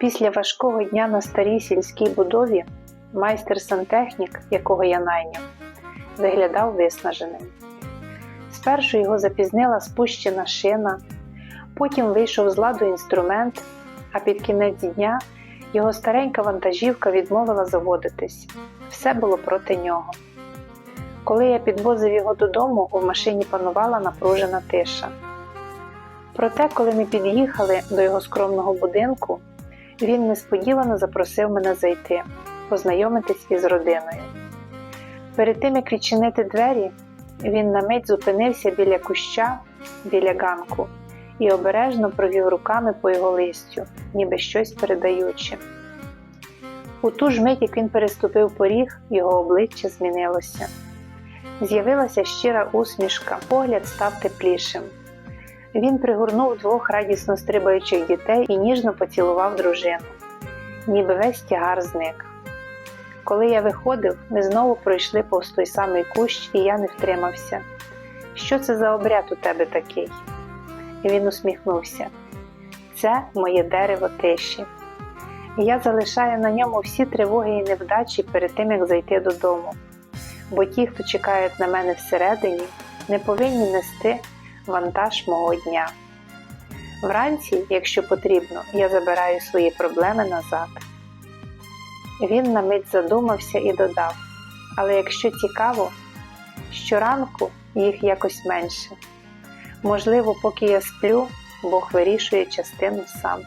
Після важкого дня на старій сільській будові майстер сантехнік, якого я найняв, виглядав виснаженим. Спершу його запізнила спущена шина, потім вийшов з ладу інструмент, а під кінець дня його старенька вантажівка відмовила заводитись. Все було проти нього. Коли я підвозив його додому, у машині панувала напружена тиша. Проте, коли ми під'їхали до його скромного будинку, він несподівано запросив мене зайти, познайомитись із родиною. Перед тим як відчинити двері, він на мить зупинився біля куща, біля ганку, і обережно провів руками по його листю, ніби щось передаючи. У ту ж мить, як він переступив поріг, його обличчя змінилося. З'явилася щира усмішка, погляд став теплішим. Він пригорнув двох радісно стрибаючих дітей і ніжно поцілував дружину, ніби весь тягар зник. Коли я виходив, ми знову пройшли повз той самий кущ, і я не втримався. Що це за обряд у тебе такий? І він усміхнувся. Це моє дерево тиші. Я залишаю на ньому всі тривоги і невдачі перед тим, як зайти додому. Бо ті, хто чекають на мене всередині, не повинні нести вантаж мого дня. Вранці, якщо потрібно, я забираю свої проблеми назад. Він на мить задумався і додав: але якщо цікаво, щоранку їх якось менше. Можливо, поки я сплю, Бог вирішує частину сам.